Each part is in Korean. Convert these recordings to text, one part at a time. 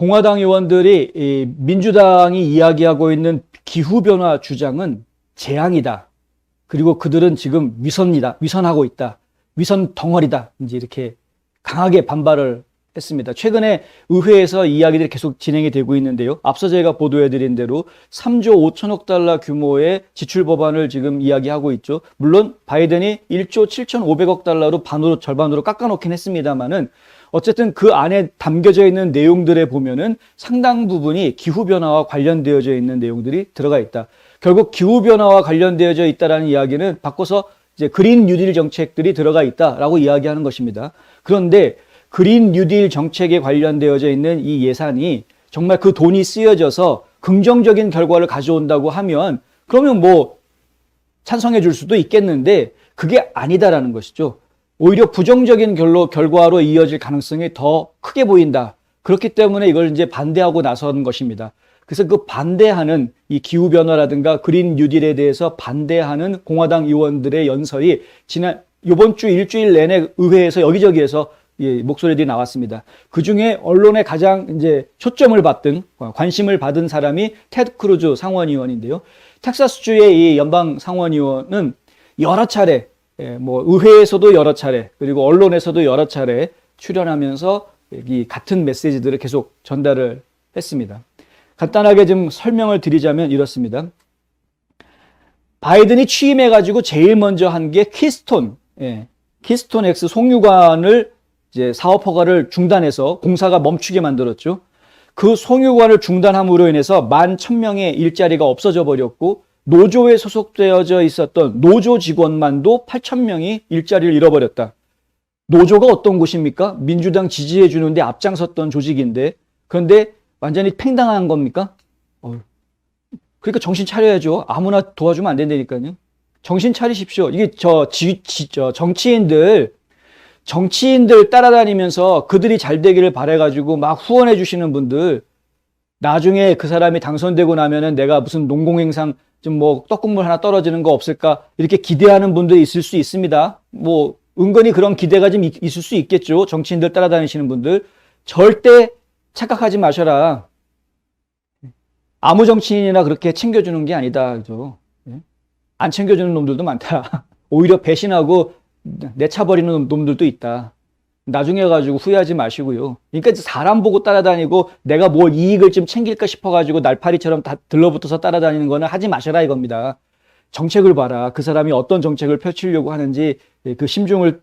공화당 의원들이 이 민주당이 이야기하고 있는 기후변화 주장은 재앙이다. 그리고 그들은 지금 위선이다. 위선하고 있다. 위선 덩어리다. 이제 이렇게 강하게 반발을 했습니다. 최근에 의회에서 이야기들이 계속 진행이 되고 있는데요. 앞서 제가 보도해드린 대로 3조 5천억 달러 규모의 지출 법안을 지금 이야기하고 있죠. 물론 바이든이 1조 7,500억 달러로 반으로 절반으로 깎아놓긴 했습니다만은 어쨌든 그 안에 담겨져 있는 내용들에 보면은 상당 부분이 기후 변화와 관련되어져 있는 내용들이 들어가 있다. 결국 기후 변화와 관련되어져 있다라는 이야기는 바꿔서 이제 그린 뉴딜 정책들이 들어가 있다라고 이야기하는 것입니다. 그런데 그린 뉴딜 정책에 관련되어져 있는 이 예산이 정말 그 돈이 쓰여져서 긍정적인 결과를 가져온다고 하면 그러면 뭐 찬성해 줄 수도 있겠는데 그게 아니다라는 것이죠. 오히려 부정적인 결로, 결과로 이어질 가능성이 더 크게 보인다. 그렇기 때문에 이걸 이제 반대하고 나선 것입니다. 그래서 그 반대하는 이 기후변화라든가 그린 뉴딜에 대해서 반대하는 공화당 의원들의 연설이 지난, 요번 주 일주일 내내 의회에서 여기저기에서 예, 목소리들이 나왔습니다. 그 중에 언론에 가장 이제 초점을 받든 관심을 받은 사람이 테드 크루즈 상원의원인데요. 텍사스주의 이 연방 상원의원은 여러 차례, 예, 뭐 의회에서도 여러 차례, 그리고 언론에서도 여러 차례 출연하면서 이 같은 메시지들을 계속 전달을 했습니다. 간단하게 좀 설명을 드리자면 이렇습니다. 바이든이 취임해가지고 제일 먼저 한 게 키스톤, 예, 키스톤 X 송유관을 이제 사업 허가를 중단해서 공사가 멈추게 만들었죠. 그 송유관을 중단함으로 인해서 만 천명의 일자리가 없어져 버렸고 노조에 소속되어져 있었던 노조 직원만도 8천 명이 일자리를 잃어버렸다. 노조가 어떤 곳입니까? 민주당 지지해 주는데 앞장섰던 조직인데 그런데 완전히 팽당한 겁니까? 어. 그러니까 정신 차려야죠. 아무나 도와주면 안 된다니까요. 정신 차리십시오. 이게 저, 지, 지, 저 정치인들 정치인들 따라다니면서 그들이 잘 되기를 바래가지고 막 후원해 주시는 분들 나중에 그 사람이 당선되고 나면은 내가 무슨 농공행상 좀 뭐 떡국물 하나 떨어지는 거 없을까 이렇게 기대하는 분들이 있을 수 있습니다. 뭐 은근히 그런 기대가 좀 있- 있을 수 있겠죠. 정치인들 따라다니시는 분들 절대 착각하지 마셔라. 아무 정치인이나 그렇게 챙겨주는 게 아니다. 그죠? 예? 안 챙겨주는 놈들도 많다. 오히려 배신하고 내차버리는 놈들도 있다. 나중에 가지고 후회하지 마시고요. 그러니까 사람 보고 따라다니고 내가 뭘 이익을 좀 챙길까 싶어가지고 날파리처럼 다 들러붙어서 따라다니는 거는 하지 마셔라 이겁니다. 정책을 봐라. 그 사람이 어떤 정책을 펼치려고 하는지 그 심중을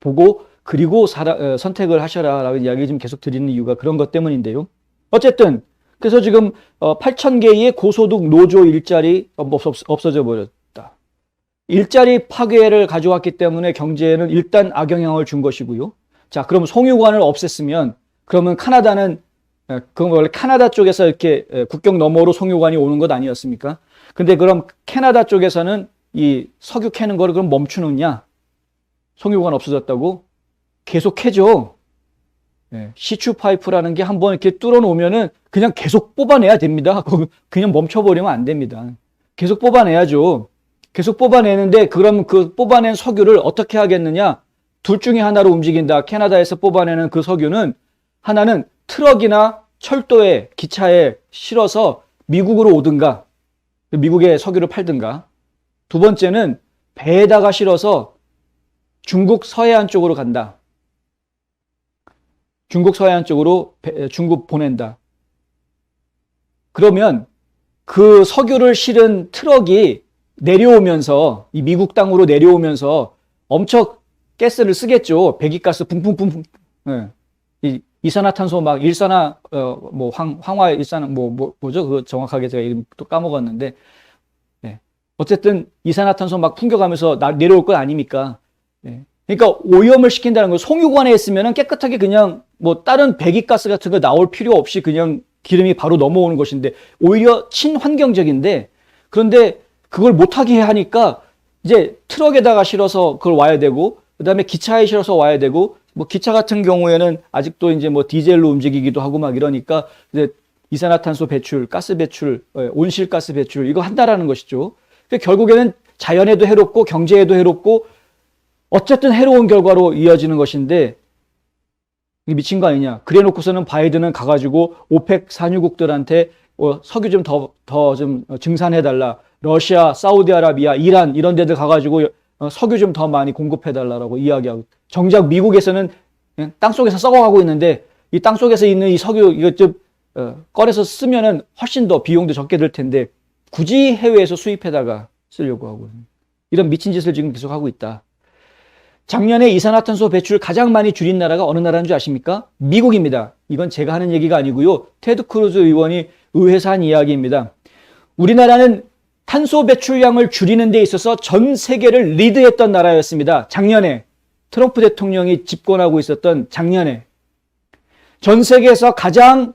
보고 그리고 사라- 어, 선택을 하셔라라고 이야기 좀 계속 드리는 이유가 그런 것 때문인데요. 어쨌든 그래서 지금 8천 개의 고소득 노조 일자리 없- 없- 없어져 버렸다. 일자리 파괴를 가져왔기 때문에 경제에는 일단 악영향을 준 것이고요. 자, 그럼 송유관을 없앴으면 그러면 카나다는 에, 그건 원래 카나다 쪽에서 이렇게 에, 국경 너머로 송유관이 오는 것 아니었습니까? 근데 그럼 캐나다 쪽에서는 이 석유 캐는 거를 그럼 멈추느냐? 송유관 없어졌다고? 계속 해줘. 예, 시추 파이프라는 게 한번 이렇게 뚫어 놓으면은 그냥 계속 뽑아내야 됩니다. 그냥 멈춰버리면 안 됩니다. 계속 뽑아내야죠. 계속 뽑아내는데 그럼 그 뽑아낸 석유를 어떻게 하겠느냐? 둘 중에 하나로 움직인다. 캐나다에서 뽑아내는 그 석유는 하나는 트럭이나 철도에 기차에 실어서 미국으로 오든가 미국에 석유를 팔든가 두 번째는 배에다가 실어서 중국 서해안 쪽으로 간다. 중국 서해안 쪽으로 배- 중국 보낸다. 그러면 그 석유를 실은 트럭이 내려오면서 이 미국 땅으로 내려오면서 엄청 가스를 쓰겠죠. 배기가스 붕붕붕붕. 예. 이 이산화탄소 막 일산화 어뭐 황화 일산 뭐, 뭐 뭐죠? 그 정확하게 제가 이름 또 까먹었는데 예. 어쨌든 이산화탄소 막 풍겨가면서 나, 내려올 것 아닙니까? 예. 그러니까 오염을 시킨다는 거 송유관에 있으면은 깨끗하게 그냥 뭐 다른 배기가스 같은 거 나올 필요 없이 그냥 기름이 바로 넘어오는 것인데 오히려 친환경적인데 그런데 그걸 못하게 하니까 이제 트럭에다가 실어서 그걸 와야 되고 그다음에 기차에 실어서 와야 되고 뭐 기차 같은 경우에는 아직도 이제 뭐 디젤로 움직이기도 하고 막 이러니까 이제 이산화탄소 배출, 가스 배출, 어, 온실가스 배출 이거 한다라는 것이죠. 그러니까 결국에는 자연에도 해롭고 경제에도 해롭고 어쨌든 해로운 결과로 이어지는 것인데 미친 거 아니냐. 그래 놓고서는 바이든은 가가지고 오펙 산유국들한테 어, 석유 좀 더, 더 좀 증산해 달라. 러시아, 사우디아라비아, 이란 이런 데들 가가지고 어, 석유 좀 더 많이 공급해 달라고 이야기하고. 정작 미국에서는 그냥 땅속에서 썩어가고 있는데 이 땅 속에서 있는 이 석유 이것 좀 어, 꺼내서 쓰면은 훨씬 더 비용도 적게 들 텐데 굳이 해외에서 수입해다가 쓰려고 하고 이런 미친 짓을 지금 계속 하고 있다. 작년에 이산화탄소 배출 가장 많이 줄인 나라가 어느 나라인 줄 아십니까? 미국입니다. 이건 제가 하는 얘기가 아니고요. 테드 크루즈 의원이 한 이야기입니다. 우리나라는 탄소 배출량을 줄이는 데 있어서 전 세계를 리드했던 나라였습니다. 작년에 트럼프 대통령이 집권하고 있었던 작년에 전 세계에서 가장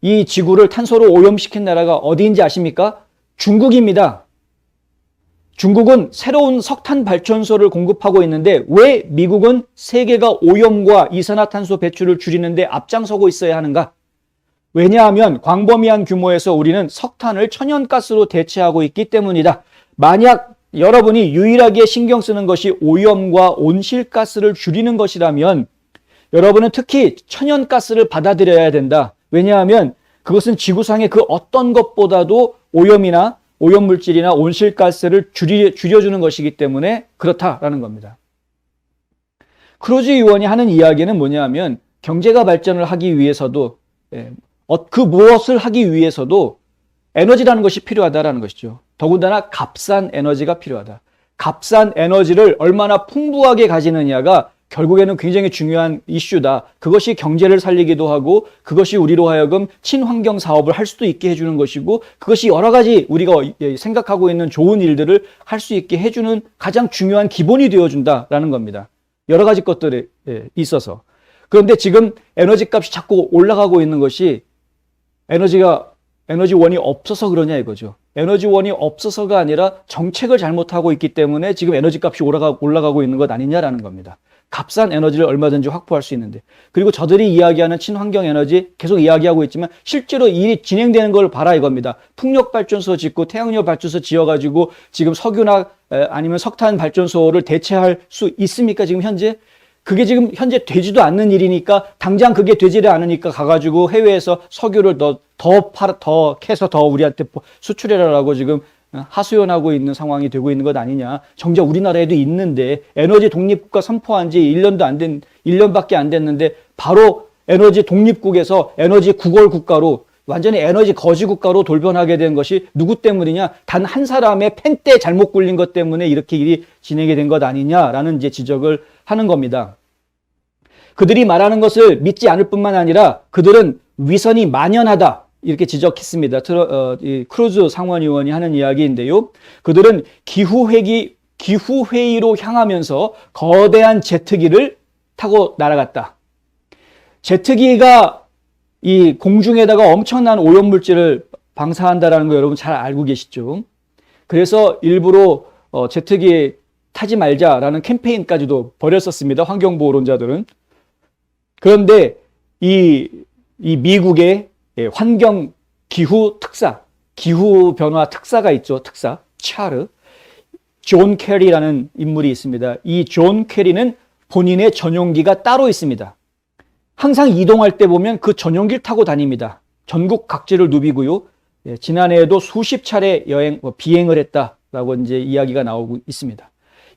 이 지구를 탄소로 오염시킨 나라가 어디인지 아십니까? 중국입니다. 중국은 새로운 석탄 발전소를 공급하고 있는데 왜 미국은 세계가 오염과 이산화탄소 배출을 줄이는데 앞장서고 있어야 하는가? 왜냐하면 광범위한 규모에서 우리는 석탄을 천연가스로 대체하고 있기 때문이다. 만약 여러분이 유일하게 신경 쓰는 것이 오염과 온실가스를 줄이는 것이라면 여러분은 특히 천연가스를 받아들여야 된다. 왜냐하면 그것은 지구상의 그 어떤 것보다도 오염이나 오염물질이나 온실가스를 줄이, 줄여주는 것이기 때문에 그렇다라는 겁니다. 크루즈 의원이 하는 이야기는 뭐냐면 경제가 발전을 하기 위해서도 예, 어, 그 무엇을 하기 위해서도 에너지라는 것이 필요하다라는 것이죠. 더군다나 값싼 에너지가 필요하다. 값싼 에너지를 얼마나 풍부하게 가지느냐가 결국에는 굉장히 중요한 이슈다. 그것이 경제를 살리기도 하고 그것이 우리로 하여금 친환경 사업을 할 수도 있게 해주는 것이고 그것이 여러 가지 우리가 생각하고 있는 좋은 일들을 할 수 있게 해주는 가장 중요한 기본이 되어준다라는 겁니다. 여러 가지 것들에 있어서. 그런데 지금 에너지 값이 자꾸 올라가고 있는 것이 에너지가 에너지원이 없어서 그러냐 이거죠. 에너지원이 없어서가 아니라 정책을 잘못하고 있기 때문에 지금 에너지 값이 올라가, 올라가고 있는 것 아니냐라는 겁니다. 값싼 에너지를 얼마든지 확보할 수 있는데 그리고 저들이 이야기하는 친환경 에너지 계속 이야기하고 있지만 실제로 일이 진행되는 걸 봐라 이겁니다. 풍력 발전소 짓고 태양력 발전소 지어가지고 지금 석유나 아니면 석탄 발전소를 대체할 수 있습니까 지금 현재? 그게 지금 현재 되지도 않는 일이니까 당장 그게 되지를 않으니까 가가지고 해외에서 석유를 더, 더 팔, 더 캐서 더 우리한테 수출해라라고 지금 하소연하고 있는 상황이 되고 있는 것 아니냐. 정작 우리나라에도 있는데 에너지 독립국가 선포한 지 1년도 안 된, 1년밖에 안 됐는데 바로 에너지 독립국에서 에너지 구걸 국가로 완전히 에너지 거지 국가로 돌변하게 된 것이 누구 때문이냐? 단 한 사람의 펜때 잘못 굴린 것 때문에 이렇게 일이 진행이 된 것 아니냐라는 이제 지적을 하는 겁니다. 그들이 말하는 것을 믿지 않을 뿐만 아니라 그들은 위선이 만연하다. 이렇게 지적했습니다. 트러, 어, 크루즈 상원의원이 하는 이야기인데요. 그들은 기후회기, 기후회의로 향하면서 거대한 제트기를 타고 날아갔다. 제트기가 이 공중에다가 엄청난 오염물질을 방사한다라는 거 여러분 잘 알고 계시죠? 그래서 일부러 어, 제트기 타지 말자라는 캠페인까지도 벌였었습니다. 환경보호론자들은. 그런데 이, 이 미국의 예, 환경 기후 특사, 기후 변화 특사가 있죠. 특사, 차르. 존 캐리라는 인물이 있습니다. 이 존 캐리는 본인의 전용기가 따로 있습니다. 항상 이동할 때 보면 그 전용기를 타고 다닙니다. 전국 각지를 누비고요. 예, 지난해에도 수십 차례 여행, 뭐 비행을 했다라고 이제 이야기가 나오고 있습니다.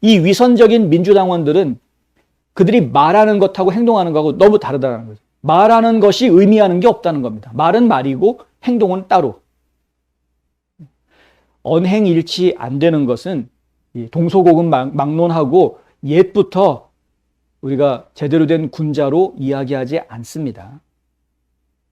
이 위선적인 민주당원들은 그들이 말하는 것하고 행동하는 것하고 너무 다르다는 거죠. 말하는 것이 의미하는 게 없다는 겁니다. 말은 말이고 행동은 따로. 언행일치 안 되는 것은 동서고금 막론하고 옛부터 우리가 제대로 된 군자로 이야기하지 않습니다.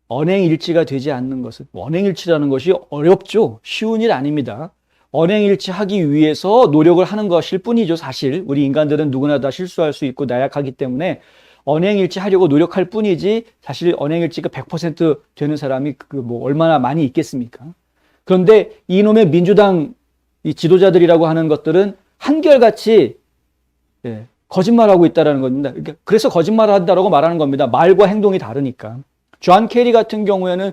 언행일치가 되지 않는 것은 언행일치라는 것이 어렵죠. 쉬운 일 아닙니다. 언행일치하기 위해서 노력을 하는 것일 뿐이죠. 사실 우리 인간들은 누구나 다 실수할 수 있고 나약하기 때문에 언행일치 하려고 노력할 뿐이지 사실 언행일치가 100% 되는 사람이 그 뭐 얼마나 많이 있겠습니까? 그런데 이놈의 민주당 이 지도자들이라고 하는 것들은 한결같이 예, 거짓말하고 있다라는 겁니다. 그래서 거짓말을 한다라고 말하는 겁니다. 말과 행동이 다르니까. 존 캐리 같은 경우에는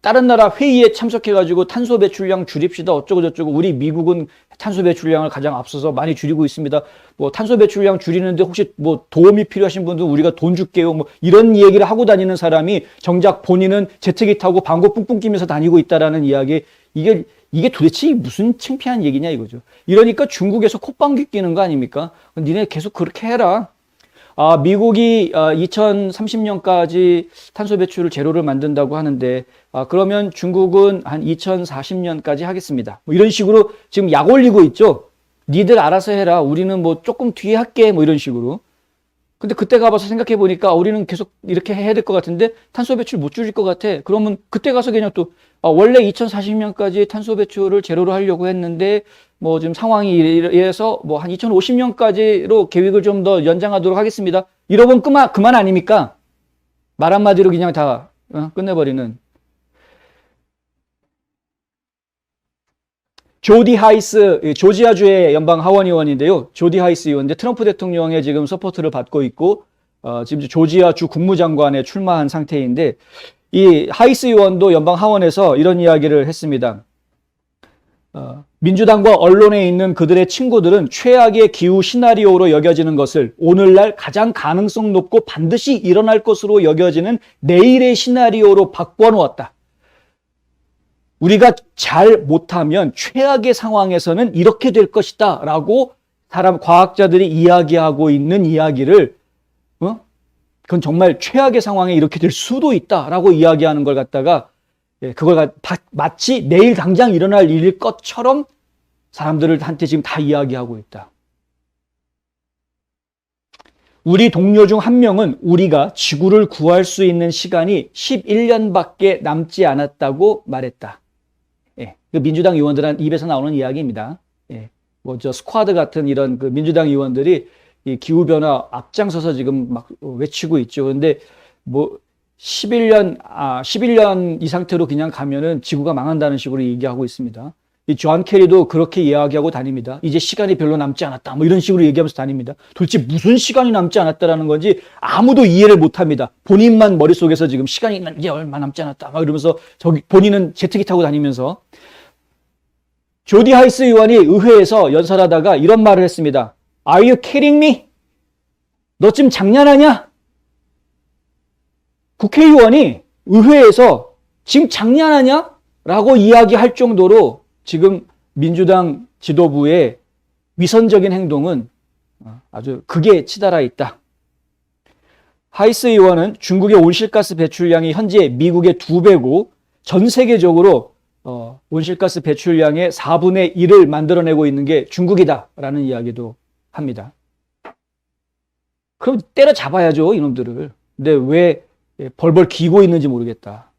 다른 나라 회의에 참석해가지고 탄소 배출량 줄입시다 어쩌고 저쩌고 우리 미국은 탄소 배출량을 가장 앞서서 많이 줄이고 있습니다. 뭐 탄소 배출량 줄이는데 혹시 뭐 도움이 필요하신 분들 우리가 돈 줄게요. 뭐 이런 얘기를 하고 다니는 사람이 정작 본인은 제트기 타고 방구 뿡뿡 끼면서 다니고 있다라는 이야기 이게 이게 도대체 무슨 창피한 얘기냐 이거죠. 이러니까 중국에서 콧방귀 끼는 거 아닙니까? 니네 계속 그렇게 해라. 아, 미국이 2030년까지 탄소 배출을 제로를 만든다고 하는데 아, 그러면 중국은 한 2040년까지 하겠습니다. 뭐 이런 식으로 지금 약 올리고 있죠. 니들 알아서 해라. 우리는 뭐 조금 뒤에 할게. 뭐 이런 식으로. 근데 그때 가봐서 생각해 보니까 우리는 계속 이렇게 해야 될 것 같은데 탄소 배출 못 줄일 것 같아. 그러면 그때 가서 그냥 또 아, 원래 2040년까지 탄소 배출을 제로로 하려고 했는데 뭐 지금 상황이 이래서 뭐 한 2050년까지로 계획을 좀 더 연장하도록 하겠습니다. 이러면 그만 그만 아닙니까? 말 한마디로 그냥 다 어, 끝내버리는. 조디 하이스 이 조지아주의 연방 하원 의원인데요. 조디 하이스 의원인데 트럼프 대통령의 지금 서포트를 받고 있고 어, 지금 조지아 주 국무장관에 출마한 상태인데 이 하이스 의원도 연방 하원에서 이런 이야기를 했습니다. 어, 민주당과 언론에 있는 그들의 친구들은 최악의 기후 시나리오로 여겨지는 것을 오늘날 가장 가능성 높고 반드시 일어날 것으로 여겨지는 내일의 시나리오로 바꿔놓았다. 우리가 잘 못하면 최악의 상황에서는 이렇게 될 것이다 라고 사람 과학자들이 이야기하고 있는 이야기를 어? 그건 정말 최악의 상황에 이렇게 될 수도 있다 라고 이야기하는 걸 갖다가 예, 그걸 가- 다- 마치 내일 당장 일어날 일일 것처럼 사람들한테 지금 다 이야기하고 있다. 우리 동료 중 한 명은 우리가 지구를 구할 수 있는 시간이 11년밖에 남지 않았다고 말했다. 예, 그 민주당 의원들한 입에서 나오는 이야기입니다. 예, 뭐저 스쿼드 같은 이런 그 민주당 의원들이 이 기후 변화 앞장서서 지금 막 외치고 있죠. 근데 뭐 11년 아 11년 이 상태로 그냥 가면은 지구가 망한다는 식으로 얘기하고 있습니다. 이존 캐리도 그렇게 이야기하고 다닙니다. 이제 시간이 별로 남지 않았다. 뭐 이런 식으로 얘기하면서 다닙니다. 도대체 무슨 시간이 남지 않았다라는 건지 아무도 이해를 못 합니다. 본인만 머릿속에서 지금 시간이 남- 이제 얼마 남지 않았다. 막 이러면서 저기 본인은 제트기 타고 다니면서 조디 하이스 의원이 의회에서 연설하다가 이런 말을 했습니다. Are you kidding me? 너 지금 장난하냐? 국회의원이 의회에서 지금 장난하냐? 라고 이야기할 정도로 지금 민주당 지도부의 위선적인 행동은 아주 극에 치달아 있다. 하이스 의원은 중국의 온실가스 배출량이 현재 미국의 두 배고 전 세계적으로 어, 온실가스 배출량의 4분의 1을 만들어내고 있는 게 중국이다라는 이야기도 합니다. 그럼 때려잡아야죠, 이놈들을. 근데 왜 벌벌 기고 있는지 모르겠다.